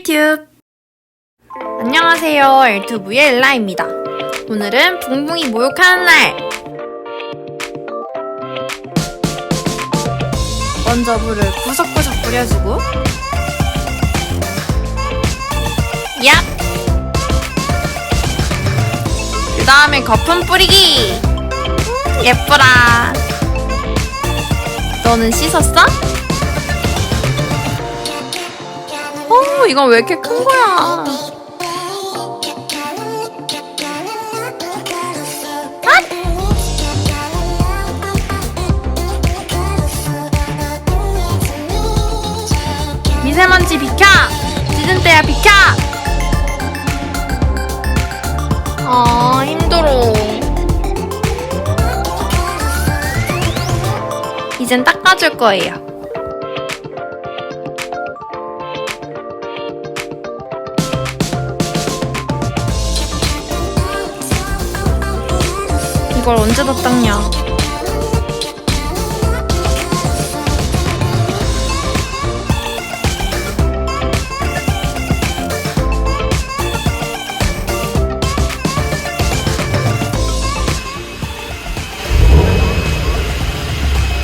꿀팁! 안녕하세요. 엘투브의 엘라입니다. 오늘은 붕붕이 목욕하는 날! 먼저 물을 구석구석 뿌려주고 얍! 그 다음에 거품 뿌리기! 음, 예뻐라! 너는 씻었어? 어, 이건 왜 이렇게 큰 거야? 미세먼지 비켜! 짖은 때야 비켜! 아, 힘들어. 이젠 닦아줄 거예요. 이걸 언제 다 닦냐?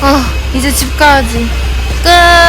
아, 이제 집 가야지. 끝!